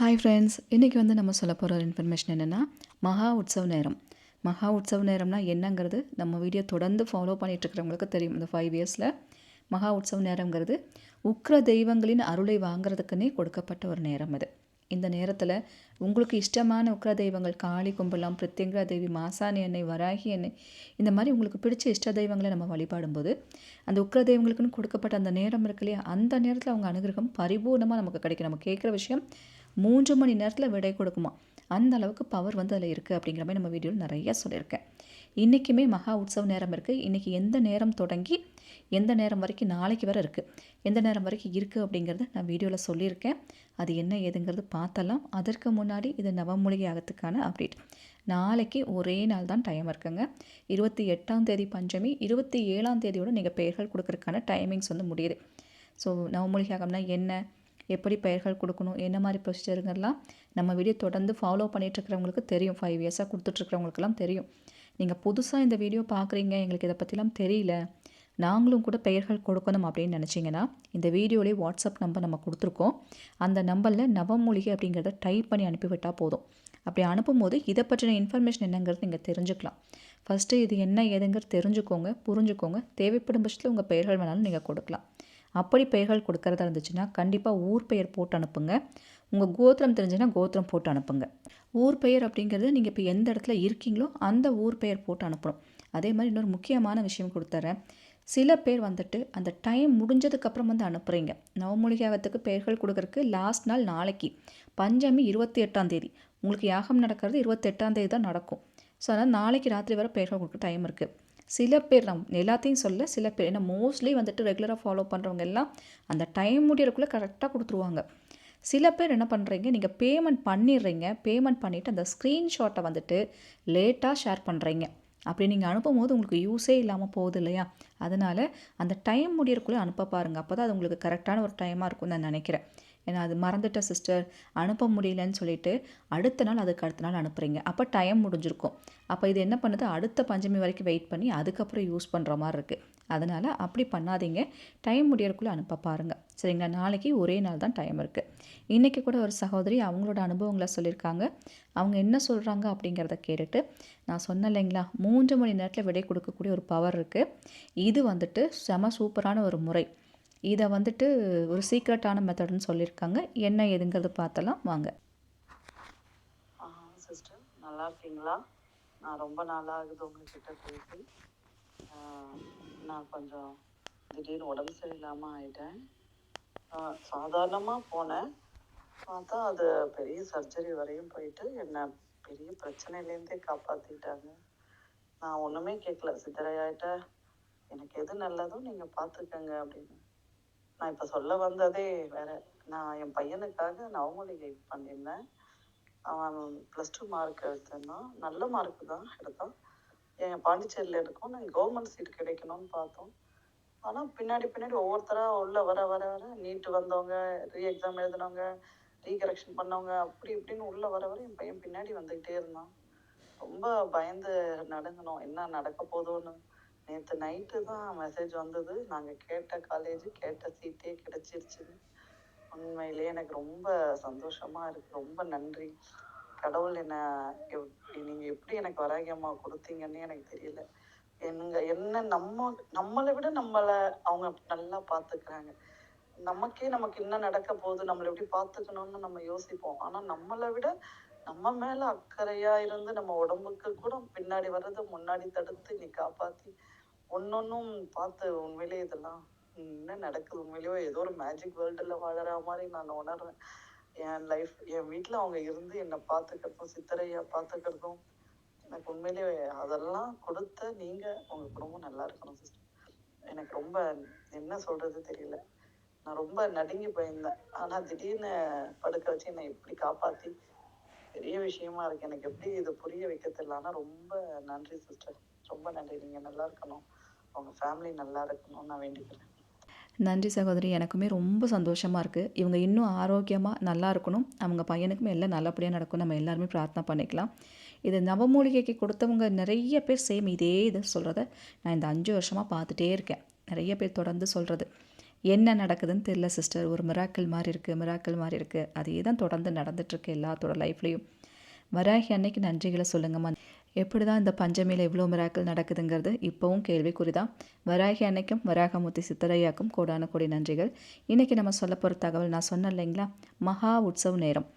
Hi friends இன்றைக்கி வந்து நம்ம சொல்ல போகிற ஒரு இன்ஃபர்மேஷன் என்னென்னா மகா உற்சவ நேரம். மகா உற்சவ நேரம்னா என்னங்கிறது நம்ம வீடியோ தொடர்ந்து ஃபாலோ பண்ணிகிட்ருக்கிறவங்களுக்கு தெரியும். இந்த ஃபைவ் இயர்ஸில் மகா உற்சவ நேரங்கிறது உக்ர தெய்வங்களின் அருளை வாங்குறதுக்குன்னே கொடுக்கப்பட்ட ஒரு நேரம் அது. இந்த நேரத்தில் உங்களுக்கு இஷ்டமான உக்ர தெய்வங்கள் காளி கும்பலாம் பிரித்திங்கரா தேவி மாசாணி எண்ணெய் வராகி எண்ணெய் இந்த மாதிரி உங்களுக்கு பிடிச்ச இஷ்ட தெய்வங்களை நம்ம வழிபாடும்போது அந்த உக்ர தெய்வங்களுக்குன்னு கொடுக்கப்பட்ட அந்த நேரம் இருக்கு இல்லையா அந்த நேரத்தில் அவங்க அனுகிரகம் பரிபூர்ணமாக நமக்கு கிடைக்கும். நம்ம கேட்குற விஷயம் மூன்று மணி நேரத்தில் விடை கொடுக்குமா? அந்த அளவுக்கு பவர் வந்து அதில் இருக்குது அப்படிங்கிற மாதிரி நம்ம வீடியோவில் நிறையா சொல்லியிருக்கேன். இன்றைக்குமே மகா உற்சவ நேரம் இருக்குது இன்றைக்கி எந்த நேரம் தொடங்கி எந்த நேரம் வரைக்கும் நாளைக்கு வரை இருக்குது எந்த நேரம் வரைக்கும் இருக்குது அப்படிங்கிறத நான் வீடியோவில் சொல்லியிருக்கேன். அது என்ன ஏதுங்கிறது பார்த்தலாம் அதற்கு முன்னாடி இது நவமூலிகை ஆகத்துக்கான அப்டேட் நாளைக்கு ஒரே நாள் தான் டைம் இருக்குங்க. இருபத்தி எட்டாம் தேதி பஞ்சமி இருபத்தி ஏழாம் தேதியோடு நீங்கள் பெயர்கள் கொடுக்கறதுக்கான டைமிங்ஸ் வந்து முடியுது. ஸோ நவமூலிகை ஆகம்னா என்ன? எப்படி பெயர்கள் கொடுக்கணும் என்ன மாதிரி ப்ரொசீஜருங்கெல்லாம் நம்ம வீடியோ தொடர்ந்து ஃபாலோ பண்ணிகிட்ருக்கிறவங்களுக்கு தெரியும். ஃபைவ் இயர்ஸாக கொடுத்துட்ருக்கிறவங்களுக்கெல்லாம் தெரியும். நீங்கள் புதுசாக இந்த வீடியோ பார்க்குறீங்க எங்களுக்கு இதை பற்றிலாம் தெரியல நாங்களும் கூட பெயர்கள் கொடுக்கணும் அப்படின்னு நினச்சிங்கன்னா இந்த வீடியோலேயே வாட்ஸ்அப் நம்பர் நம்ம கொடுத்துருக்கோம். அந்த நம்பரில் நவமூலிகை அப்படிங்கிறத டைப் பண்ணி அனுப்பிவிட்டால் போதும். அப்படி அனுப்பும்போது இதை பற்றின இன்ஃபர்மேஷன் என்னங்கிறது நீங்கள் தெரிஞ்சுக்கலாம். ஃபஸ்ட்டு இது என்ன ஏதுங்கிறது தெரிஞ்சுக்கோங்க புரிஞ்சுக்கோங்க. தேவைப்படும் பட்சத்தில் உங்கள் பெயர்கள் வேணாலும் நீங்கள் கொடுக்கலாம். அப்படி பெயர்கள் கொடுக்கறதா இருந்துச்சுன்னா கண்டிப்பாக ஊர் பெயர் போட்டு அனுப்புங்க. உங்கள் கோத்திரம் தெரிஞ்சுன்னா கோத்திரம் போட்டு அனுப்புங்க. ஊர் பெயர் அப்படிங்கிறது நீங்கள் இப்போ எந்த இடத்துல இருக்கீங்களோ அந்த ஊர் பெயர் போட்டு அனுப்பணும். அதே மாதிரி இன்னொரு முக்கியமான விஷயம் கொடுத்துறேன். சில பேர் வந்துட்டு அந்த டைம் முடிஞ்சதுக்கப்புறம் வந்து அனுப்புகிறீங்க நவமூலிகாவத்துக்கு பெயர்கள் கொடுக்கறதுக்கு லாஸ்ட் நாள் நாளைக்கு பஞ்சமி இருபத்தி எட்டாம் தேதி. உங்களுக்கு யாகம் நடக்கிறது இருபத்தெட்டாம் தேதி தான் நடக்கும். ஸோ அதனால் நாளைக்கு ராத்திரி வர பெயர்கள் கொடுக்க டைம் இருக்குது சில பேர் நம் எல்லாத்தையும் சொல்ல சில பேர் ஏன்னா மோஸ்ட்லி வந்துட்டு ரெகுலராக ஃபாலோ பண்ணுறவங்க எல்லாம் அந்த டைம் முடியறக்குள்ளே கரெக்டாக கொடுத்துருவாங்க. சில பேர் என்ன பண்ணுறீங்க நீங்கள் பேமெண்ட் பண்ணிடுறீங்க பேமெண்ட் பண்ணிவிட்டு அந்த ஸ்க்ரீன்ஷாட்டை வந்துட்டு லேட்டாக ஷேர் பண்ணுறீங்க அப்படி நீங்கள் அனுப்பும் போது உங்களுக்கு யூஸே இல்லாமல் போகுது இல்லையா? அதனால் அந்த டைம் முடியறக்குள்ளே அனுப்ப பாருங்கள் அப்போ தான் அது உங்களுக்கு கரெக்டான ஒரு டைமாக இருக்கும்னு நான் நினைக்கிறேன். ஏன்னா அது மறந்துட்ட சிஸ்டர் அனுப்ப முடியலன்னு சொல்லிட்டு அடுத்த நாள் அதுக்கு அடுத்த நாள் அனுப்புகிறீங்க அப்போ டைம் முடிஞ்சிருக்கும். அப்போ இது என்ன பண்ணுது? அடுத்த பஞ்சமி வரைக்கும் வெயிட் பண்ணி அதுக்கப்புறம் யூஸ் பண்ணுற மாதிரி இருக்குது அதனால் அப்படி பண்ணாதீங்க. டைம் முடியறக்குள்ளே அனுப்ப பாருங்கள் சரிங்களா? நாளைக்கு ஒரே நாள் தான் டைம் இருக்குது இன்றைக்கி கூட ஒரு சகோதரி அவங்களோட அனுபவங்களை சொல்லியிருக்காங்க. அவங்க என்ன சொல்கிறாங்க அப்படிங்கிறத கேட்டுட்டு நான் சொன்னேன் இல்லைங்களா? மூன்று மணி நேரத்தில் விடை கொடுக்கக்கூடிய ஒரு பவர் இருக்குது இது வந்துட்டு செம சூப்பரான ஒரு முறை. இதை வந்துட்டு ஒரு சீக்ரெட்டான மெத்தட்னு சொல்லியிருக்காங்க. என்ன எதுங்கிறது பார்த்தலாம் வாங்க. சிஸ்டர் நல்லா இருக்கீங்களா? நான் ரொம்ப நாளாகுது ஆகுது உங்ககிட்ட பேசி. நான் கொஞ்சம் திடீர்னு உடம்பு சரியில்லாமல் ஆயிட்டேன். சாதாரணமாக போனேன். பார்த்தா அது பெரிய சர்ஜரி வரையும் போயிட்டு என்னை பெரிய பிரச்சனையிலேருந்தே காப்பாற்றிட்டாங்க நான் ஒன்றுமே கேட்கல சித்தரையாயிட்ட எனக்கு எது நல்லதோ நீங்கள் பார்த்துக்கங்க அப்படின்னு. நான் இப்போ சொல்ல வந்ததே வேற. நான் என் பையனுக்காக நவமொழிகை பண்ணியிருந்தேன். அவன் ப்ளஸ் டூ மார்க் எடுத்திருந்தான். நல்ல மார்க் தான் எடுத்தான். என் பாண்டிச்சேரியில் இருக்கோம் நாங்கள் கவர்மெண்ட் சீட் கிடைக்கணும்னு பார்த்தோம். ஆனால் பின்னாடி பின்னாடி ஒவ்வொருத்தராக உள்ள வர வர வர நீட்டு வந்தவங்க ரீ எக்ஸாம் எழுதினவங்க ரீகரெக்ஷன் பண்ணவங்க அப்படி இப்படின்னு உள்ள வர வர என் பையன் பின்னாடி வந்துக்கிட்டே இருந்தான். ரொம்ப பயந்து நடுங்கினோம் என்ன நடக்க போதோன்னு நேற்று நைட்டு தான் மெசேஜ் வந்தது. நாங்கள் கேட்ட காலேஜ் கேட்ட சீட்டே கிடைச்சிருச்சு உண்மையிலேயே எனக்கு ரொம்ப சந்தோஷமா இருக்கு. ரொம்ப நன்றி. கடவுள் என்ன நீங்கள் எப்படி எனக்கு வராகியம்மா கொடுத்தீங்கன்னு எனக்கு தெரியல. எங்க என்ன நம்ம நம்மளை விட நம்மளை அவங்க நல்லா பார்த்துக்கிறாங்க நமக்கே நமக்கு என்ன நடக்க போகுது நம்மளை எப்படி பார்த்துக்கணும்னு நம்ம யோசிப்போம். ஆனால் நம்மளை விட நம்ம மேல அக்கறையா இருந்து நம்ம உடம்புக்கு கூட பின்னாடி வர்றதை முன்னாடி தடுத்து நீ காப்பாத்தி ஒன்னொன்னும் பார்த்து உண்மையிலே இதெல்லாம் என்ன நடக்குது? உண்மையிலேயோ ஏதோ ஒரு மேஜிக் வேர்ல்டில் வாழற மாதிரி நான் உணர்றேன். என் லைஃப் என் வீட்டில் அவங்க இருந்து என்னை பார்த்துக்கிறதும் சித்தரையா பார்த்துக்கிறதும் எனக்கு உண்மையிலேயே அதெல்லாம் கொடுத்த நீங்கள் உங்கள் குடும்பம் நல்லா இருக்கணும் சிஸ்டர் எனக்கு ரொம்ப என்ன சொல்கிறது தெரியல. நான் ரொம்ப நடுங்கி போயிருந்தேன். ஆனால் திடீர்னு படுக்க வச்சு என்னை எப்படி காப்பாற்றி பெரிய விஷயமா இருக்கு. எனக்கு எப்படி இதை புரிய வைக்க தெரியல ஆனால் ரொம்ப நன்றி சிஸ்டர் ரொம்ப நன்றி. நீங்கள் நல்லா இருக்கணும். உங்கள் ஃபேமிலி நல்லா இருக்கணும்னு நான் வேண்டிக்கிறேன். நன்றி சகோதரி. எனக்குமே ரொம்ப சந்தோஷமாக இருக்குது இவங்க இன்னும் ஆரோக்கியமாக நல்லா இருக்கணும். அவங்க பையனுக்குமே எல்லாம் நல்லபடியாக நடக்கும். நம்ம எல்லாருமே பிரார்த்தனை பண்ணிக்கலாம். இது நவமூலிகைக்கு கொடுத்தவங்க நிறைய பேர் சேம் இதே இதை சொல்கிறத நான் இந்த அஞ்சு வருஷமாக பார்த்துட்டே இருக்கேன். நிறைய பேர் தொடர்ந்து சொல்கிறது என்ன நடக்குதுன்னு தெரில சிஸ்டர் ஒரு மிராக்கள் மாதிரி இருக்குது மிராக்கிள் மாதிரி இருக்குது அதே தான் தொடர்ந்து நடந்துகிட்ருக்கு எல்லாத்தோட லைஃப்லேயும் வராகி அன்னைக்கு நன்றிகளை சொல்லுங்கம்மா. எப்படி தான் இந்த பஞ்சமியில் இவ்வளோ மிராக்கள் நடக்குதுங்கிறது இப்போவும் கேள்விக்குறி தான் வராகி அன்னைக்கும் வராகமூர்த்தி சித்தரையாக்கும் கோடான கோடி நன்றிகள். இன்றைக்கி நம்ம சொல்ல போகிற தகவல் நான் சொன்னேன் இல்லைங்களா? மகா உற்சவ நேரம்.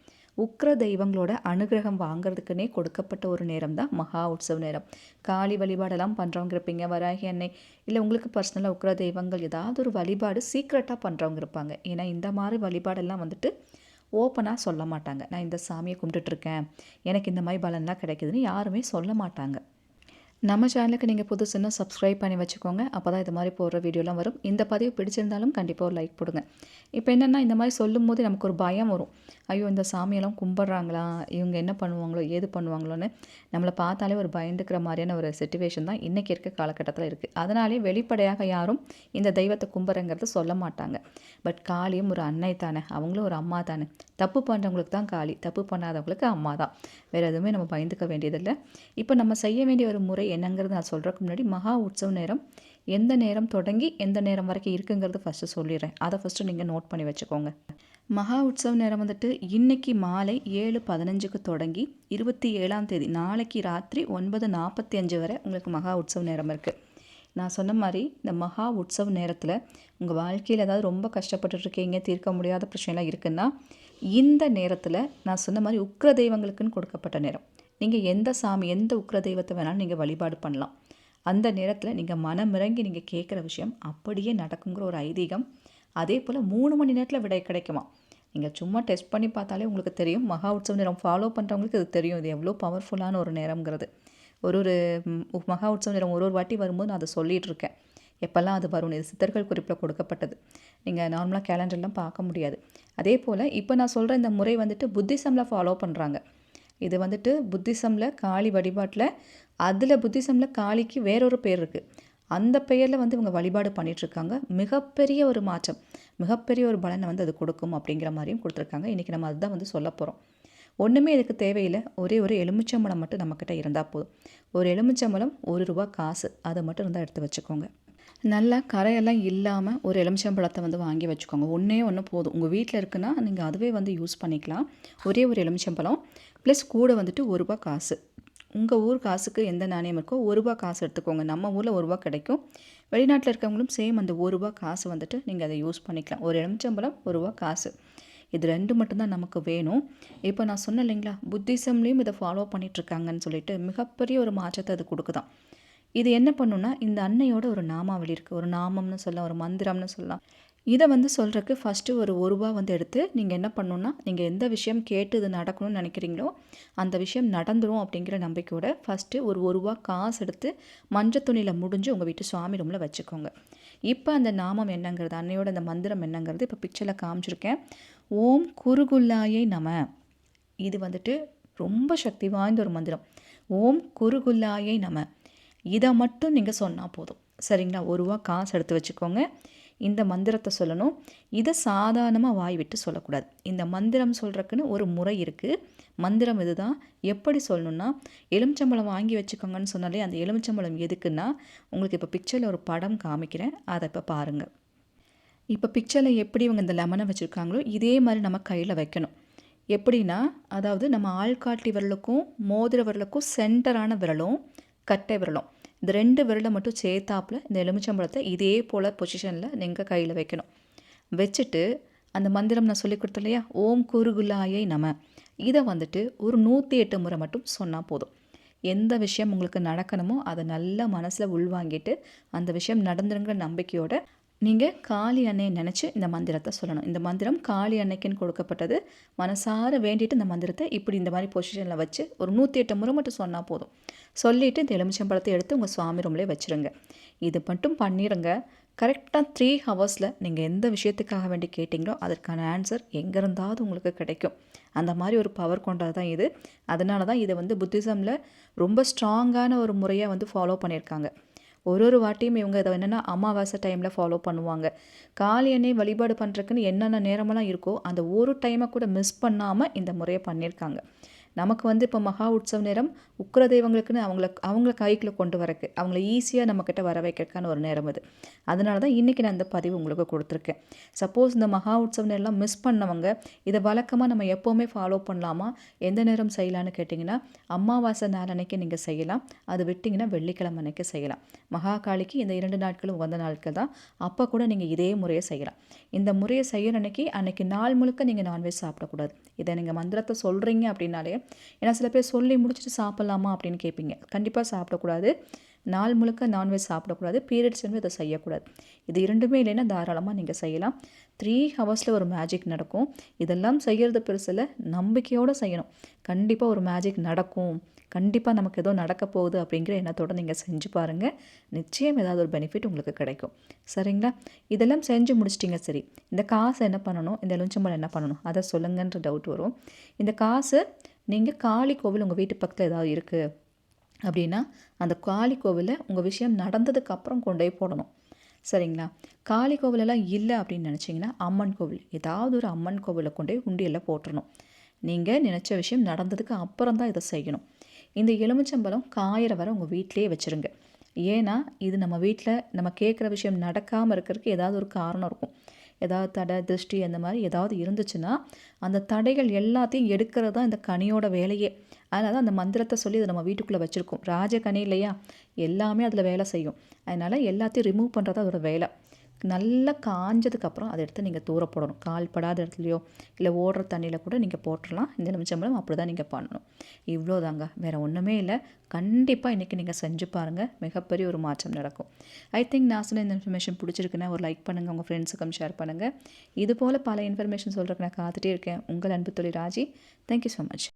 உக்ர தெய்வங்களோட அனுகிரகம் வாங்குறதுக்குன்னே கொடுக்கப்பட்ட ஒரு நேரம் தான் மகா உற்சவ நேரம். காளி வழிபாடெல்லாம் பண்ணுறவங்க இருப்பீங்க வராகி அன்னை. இல்லை உங்களுக்கு பர்சனலாக உக்ர தெய்வங்கள் ஏதாவது ஒரு வழிபாடு சீக்ரெட்டாக பண்ணுறவங்க இருப்பாங்க. ஏன்னா இந்த மாதிரி வழிபாடெல்லாம் வந்துட்டு ஓப்பனாக சொல்ல மாட்டாங்க. நான் இந்த சாமியை கும்பிட்டுட்ருக்கேன் எனக்கு இந்த மாதிரி பலன்லாம் கிடைக்குதுன்னு யாருமே சொல்ல மாட்டாங்க. நம்ம சேனலுக்கு நீங்கள் புதுசுன்னா சப்ஸ்கிரைப் பண்ணி வச்சுக்கோங்க. அப்போ தான் இது மாதிரி போடுற வீடியோலாம் வரும். இந்த பதிவு பிடிச்சிருந்தாலும் கண்டிப்பாக ஒரு லைக் போடுங்க. இப்போ என்னென்னா இந்த மாதிரி சொல்லும் போது நமக்கு ஒரு பயம் வரும். ஐயோ இந்த சாமியெல்லாம் கும்பிட்றாங்களா? இவங்க என்ன பண்ணுவாங்களோ? ஏது பண்ணுவாங்களோன்னு நம்மளை பார்த்தாலே ஒரு பயந்துக்கிற மாதிரியான ஒரு சுச்சுவேஷன் தான் இன்றைக்கி இருக்க காலகட்டத்தில் இருக்குது அதனாலே வெளிப்படையாக யாரும் இந்த தெய்வத்தை கும்பிட்றங்கிறத சொல்ல மாட்டாங்க. பட் காளியும் ஒரு அன்னை தானே. அவங்களும் ஒரு அம்மா தானே. தப்பு பண்ணுறவங்களுக்கு தான் காளி. தப்பு பண்ணாதவங்களுக்கு அம்மா தான். வேறு எதுவுமே நம்ம பயந்துக்க வேண்டியதில்லை. இப்போ நம்ம செய்ய வேண்டிய ஒரு முறை என்னங்கிறது நான் சொல்கிறதுக்கு முன்னாடி மகா உற்சவ நேரம். எந்த நேரம் தொடங்கி எந்த நேரம் வரைக்கும் இருக்குங்கிறது ஃபஸ்ட்டு சொல்லிடுறேன். அதை ஃபஸ்ட்டு நீங்கள் நோட் பண்ணி வச்சுக்கோங்க. மகா உற்சவ நேரம் வந்துட்டு இன்னைக்கு மாலை ஏழு பதினஞ்சுக்கு தொடங்கி இருபத்தி ஏழாம் தேதி நாளைக்கு ராத்திரி ஒன்பது நாற்பத்தி அஞ்சு வரை உங்களுக்கு மகா உற்சவ நேரம் இருக்குது நான் சொன்ன மாதிரி இந்த மகா உற்சவ நேரத்தில் உங்கள் வாழ்க்கையில் ஏதாவது ரொம்ப கஷ்டப்பட்டுருக்கீங்க தீர்க்க முடியாத பிரச்சனைலாம் இருக்குன்னா இந்த நேரத்தில் நான் சொன்ன மாதிரி உக்ர தெய்வங்களுக்குன்னு கொடுக்கப்பட்ட நேரம். நீங்கள் எந்த சாமி எந்த உக்ர தெய்வத்தை வேணாலும் நீங்கள் வழிபாடு பண்ணலாம். அந்த நேரத்தில் நீங்கள் மனமிறங்கி நீங்கள் கேட்குற விஷயம் அப்படியே நடக்குங்கிற ஒரு ஐதீகம். அதே போல் மூணு மணி நேரத்தில் விடை கிடைக்குமா? நீங்கள் சும்மா டெஸ்ட் பண்ணி பார்த்தாலே உங்களுக்கு தெரியும். மகா உற்சவ நேரம் ஃபாலோ பண்ணுறவங்களுக்கு இது தெரியும். இது எவ்வளோ பவர்ஃபுல்லான ஒரு நேரங்கிறது ஒரு ஒரு மகா உற்சவ நேரம் ஒரு ஒரு வாட்டி வரும்போது நான் அதை சொல்லிகிட்டு இருக்கேன். எப்போல்லாம் அது வரும்? இது சித்தர்கள் குறிப்பில் கொடுக்கப்பட்டது. நீங்கள் நார்மலாக கேலண்டர்லாம் பார்க்க முடியாது. அதே போல் இப்போ நான் சொல்கிற இந்த முறை வந்துட்டு புத்திசமில் ஃபாலோ பண்ணுறாங்க இது வந்துட்டு புத்திசமில் காளி வழிபாட்டில் அதில் புத்திசமில் காளிக்கு வேறொரு பேர் இருக்குது அந்த பெயரில் வந்து இவங்க வழிபாடு பண்ணிகிட்ருக்காங்க மிகப்பெரிய ஒரு மாற்றம் மிகப்பெரிய ஒரு பலனை வந்து அது கொடுக்கும் அப்படிங்கிற மாதிரியும் கொடுத்துருக்காங்க. இன்றைக்கி நம்ம அதுதான் வந்து சொல்ல போகிறோம் ஒன்றுமே இதுக்கு தேவையில்லை. ஒரே ஒரு எலுமிச்சம்பழம் மட்டும் நம்மக்கிட்ட இருந்தால் போதும். ஒரு எலுமிச்சம்பழம் ஒரு ரூபா காசு. அதை மட்டும் இருந்தால் எடுத்து வச்சுக்கோங்க. நல்லா கரையெல்லாம் இல்லாமல் ஒரு எலுமிச்சம்பழத்தை வந்து வாங்கி வச்சுக்கோங்க. ஒன்றே ஒன்று போதும். உங்கள் வீட்டில் இருக்குன்னா நீங்கள் அதுவே வந்து யூஸ் பண்ணிக்கலாம். ஒரே ஒரு எலுமிச்சம்பழம். ப்ளஸ் கூட வந்துட்டு ஒரு ரூபா காசு. உங்கள் ஊர் காசுக்கு எந்த நாணயம் இருக்கோ ஒரு ரூபா காசு எடுத்துக்கோங்க. நம்ம ஊரில் ஒரு ரூபா கிடைக்கும். வெளிநாட்டில் இருக்கவங்களும் சேம் அந்த ஒரு ரூபா காசு வந்துட்டு நீங்கள் அதை யூஸ் பண்ணிக்கலாம். ஒரு எலுமிச்சம்பழம் ஒரு ரூபா காசு. இது ரெண்டு மட்டும்தான் நமக்கு வேணும். இப்போ நான் சொன்னேன் இல்லைங்களா? புத்திசம்லேயும் இதை ஃபாலோ பண்ணிகிட்ருக்காங்கன்னு சொல்லிட்டு மிகப்பெரிய ஒரு மாற்றத்தை அது கொடுக்குதான். இது என்ன பண்ணுன்னா இந்த அன்னையோட ஒரு நாமாவளி இருக்குது ஒரு நாமம்னு சொல்லலாம் ஒரு மந்திரம்னு சொல்லலாம். இதை வந்து சொல்கிறதுக்கு ஃபஸ்ட்டு ஒரு ஒரு ரூபா வந்து எடுத்து நீங்கள் என்ன பண்ணணுன்னா நீங்கள் எந்த விஷயம் கேட்டு இது நடக்கணும்னு நினைக்கிறீங்களோ அந்த விஷயம் நடந்துடும் அப்படிங்கிற நம்பிக்கையோட ஃபஸ்ட்டு ஒரு ஒரு ரூபா காசு எடுத்து மஞ்சள் துணியில் முடிஞ்சு உங்கள் வீட்டு சுவாமி ரூமில் வச்சுக்கோங்க. இப்போ அந்த நாமம் என்னங்கிறது அன்னையோட அந்த மந்திரம் என்னங்கிறது இப்போ பிக்சரில் காமிச்சிருக்கேன். ஓம் குருகுல்லாயை நம. இது வந்துட்டு ரொம்ப சக்தி வாய்ந்த ஒரு மந்திரம். ஓம் குருகுல்லாயை நம. இதை மட்டும் நீங்கள் சொன்னால் போதும். சரிங்களா? ஒரு ரூபா காசு எடுத்து வச்சுக்கோங்க. இந்த மந்திரத்தை சொல்லணும். இதை சாதாரணமாக வாய் விட்டு சொல்லக்கூடாது. இந்த மந்திரம் சொல்கிறதுக்குன்னு ஒரு முறை இருக்குது மந்திரம் இதுதான். எப்படி சொல்லணும்னா எலுமிச்சம்பழம் வாங்கி வச்சுக்கோங்கன்னு சொன்னாலே அந்த எலுமிச்சம்பழம் எதுக்குன்னா உங்களுக்கு இப்போ பிக்சரில் ஒரு படம் காமிக்கிறேன். அதை இப்போ பாருங்கள் இப்போ பிக்சரில் எப்படி இவங்க இந்த லெமனை வச்சுருக்காங்களோ இதே மாதிரி நம்ம கையில் வைக்கணும். எப்படின்னா அதாவது நம்ம ஆள்காட்டி விரலுக்கும் மோதிர விரலுக்கும் சென்டரான விரலும் கட்டை விரலும். இந்த ரெண்டு விரலை மட்டும் சேர்த்தாப்பில் இந்த எலுமிச்சம்பழத்தை இதே போல் பொசிஷனில் நீங்கள் கையில் வைக்கணும். வச்சுட்டு அந்த மந்திரம் நான் சொல்லி கொடுத்தேன் இல்லையா ஓம் குருகுலாயை நம. இதை வந்துட்டு ஒரு நூற்றி எட்டு முறை மட்டும் சொன்னால் போதும். எந்த விஷயம் உங்களுக்கு நடக்கணுமோ அதை நல்லா மனசில் உள்வாங்கிட்டு அந்த விஷயம் நடந்துருங்கிற நம்பிக்கையோட நீங்கள் காளி அன்னையை நினச்சி இந்த மந்திரத்தை சொல்லணும். இந்த மந்திரம் காளி அன்னைக்குன்னு கொடுக்கப்பட்டது. மனசார வேண்டிட்டு இந்த மந்திரத்தை இப்படி இந்த மாதிரி பொசிஷனில் வச்சு ஒரு நூற்றி எட்டு முறை மட்டும் சொன்னால் போதும். சொல்லிவிட்டு இந்த எலுமிச்சம்பழத்தை எடுத்து உங்கள் சுவாமி ரூம்லேயே வச்சுருங்க. இது மட்டும் பண்ணிடுங்க கரெக்டாக த்ரீ ஹவர்ஸில் நீங்கள் எந்த விஷயத்துக்காக வேண்டி கேட்டிங்களோ அதற்கான ஆன்சர் எங்கே இருந்தாவது உங்களுக்கு கிடைக்கும். அந்த மாதிரி ஒரு பவர் கொண்டது தான் இது. அதனால தான் இதை வந்து புத்திசமில் ரொம்ப ஸ்ட்ராங்கான ஒரு முறையாக வந்து ஃபாலோ பண்ணியிருக்காங்க. ஒரு ஒரு வாட்டியும் இவங்க இதை என்னென்னா அமாவாசை டைமில் ஃபாலோ பண்ணுவாங்க. காளி எண்ணெய் வழிபாடு பண்ணுறதுக்குன்னு என்னென்ன நேரமெல்லாம் இருக்கோ அந்த ஒரு டைமை கூட மிஸ் பண்ணாமல் இந்த முறையை பண்ணியிருக்காங்க. நமக்கு வந்து இப்போ மகா உற்சவ நேரம் உக்கிர தெய்வங்களுக்குன்னு அவங்கள அவங்கள கைக்குள்ளே கொண்டு வரக்கு அவங்கள ஈஸியாக நம்மக்கிட்ட வர வைக்கிறதுக்கான ஒரு நேரம் அது. அதனால தான் இன்றைக்கி நான் இந்த பதிவு உங்களுக்கு கொடுத்துருக்கேன். சப்போஸ் இந்த மகா உற்சவ நேரம்லாம் மிஸ் பண்ணவங்க இதை வழக்கமாக நம்ம எப்போவுமே ஃபாலோ பண்ணலாமா? எந்த நேரம் செய்யலான்னு கேட்டிங்கன்னா அமாவாசை நாள் அன்னைக்கு நீங்கள் செய்யலாம். அது விட்டிங்கன்னா வெள்ளிக்கிழமை அன்னைக்கு செய்யலாம். மகா காளிக்கு இந்த இரண்டு நாட்களும் உகந்த நாட்கள் தான். அப்போ கூட நீங்கள் இதே முறையை செய்யலாம். இந்த முறையை செய்யற அன்னைக்கு அன்னைக்கு நாள் முழுக்க நீங்கள் நான்வெஜ் சாப்பிடக்கூடாது. இதை நீங்கள் மந்திரத்தை சொல்கிறீங்க அப்படின்னாலே ஏன்னா சில பேர் சொல்லி முடிச்சுட்டு சாப்பிட்லாமா அப்படின்னு கேட்பீங்க. கண்டிப்பாக சாப்பிடக்கூடாது. நாள் முழுக்க நான்வெஜ் சாப்பிடக்கூடாது. பீரியட்ஸ் வந்து இதை செய்யக்கூடாது. இது இரண்டுமே இல்லைன்னா தாராளமாக நீங்கள் செய்யலாம். த்ரீ ஹவர்ஸில் ஒரு மேஜிக் நடக்கும். இதெல்லாம் செய்கிறது பெருசில் நம்பிக்கையோடு செய்யணும். கண்டிப்பாக ஒரு மேஜிக் நடக்கும். கண்டிப்பாக நமக்கு ஏதோ நடக்க போகுது அப்படிங்கிற எண்ணத்தோடு நீங்கள் செஞ்சு பாருங்கள் நிச்சயம் ஏதாவது ஒரு பெனிஃபிட் உங்களுக்கு கிடைக்கும். சரிங்களா? இதெல்லாம் செஞ்சு முடிச்சிட்டிங்க சரி. இந்த காசை என்ன பண்ணணும்? இந்த எலுமிச்சம்பழம் என்ன பண்ணணும்? அதை சொல்லுங்கன்ற டவுட் வரும். இந்த காசு நீங்கள் காளி கோவில் உங்கள் வீட்டு பக்கத்தில் ஏதாவது இருக்குது அப்படின்னா அந்த காளி கோவிலை உங்கள் விஷயம் நடந்ததுக்கு அப்புறம் கொண்டு போய் போடணும். சரிங்களா? காளி கோவிலெல்லாம் இல்லை அப்படின்னு நினச்சிங்கன்னா அம்மன் கோவில் ஏதாவது ஒரு அம்மன் கோவிலை கொண்டு போய் உண்டியலில் போட்டுறணும். நீங்கள் நினச்ச விஷயம் நடந்ததுக்கு அப்புறம் தான் இதை செய்யணும். இந்த எலுமிச்சம்பழம் காயிற வரை உங்கள் வீட்டிலே வச்சுருங்க. ஏன்னா இது நம்ம வீட்டில் நம்ம கேட்குற விஷயம் நடக்காமல் இருக்கிறதுக்கு ஏதாவது ஒரு காரணம் இருக்கும். ஏதாவது தடை திருஷ்டி அந்த மாதிரி ஏதாவது இருந்துச்சுன்னா அந்த தடைகள் எல்லாத்தையும் எடுக்கிறது தான் இந்த கனியோட வேலையே. அதனால் தான் அந்த மந்திரத்தை சொல்லி அதை நம்ம வீட்டுக்குள்ளே வச்சுருக்கோம். ராஜ கனி இல்லையா? எல்லாமே அதில் வேலை செய்யும். அதனால் எல்லாத்தையும் ரிமூவ் பண்ணுறது அதோட வேலை. நல்லா காஞ்சதுக்கப்புறம் அதை எடுத்து நீங்கள் தூர போடணும். கால் படாத இடத்துலையோ இல்லை ஓடுற தண்ணியில் கூட நீங்கள் போட்டுடலாம் இந்த நிமிஷம்பளம் அப்படி தான் நீங்கள் பண்ணணும். இவ்வளோ தாங்க வேறு ஒன்றுமே இல்லை. கண்டிப்பாக இன்றைக்கி நீங்கள் செஞ்சு பாருங்கள் மிகப்பெரிய ஒரு மாற்றம் நடக்கும். ஐ திங்க் நான் சொன்ன இந்த இன்ஃபர்மேஷன் பிடிச்சிருக்குன்னா ஒரு லைக் பண்ணுங்கள் உங்கள் ஃப்ரெண்ட்ஸுக்கும் ஷேர் பண்ணுங்கள் இது போல் பல இன்ஃபர்மேஷன் சொல்கிறதுக்கு நான் காத்துட்டே இருக்கேன். உங்கள் அன்பு தொழில் ராஜி. Thank you so much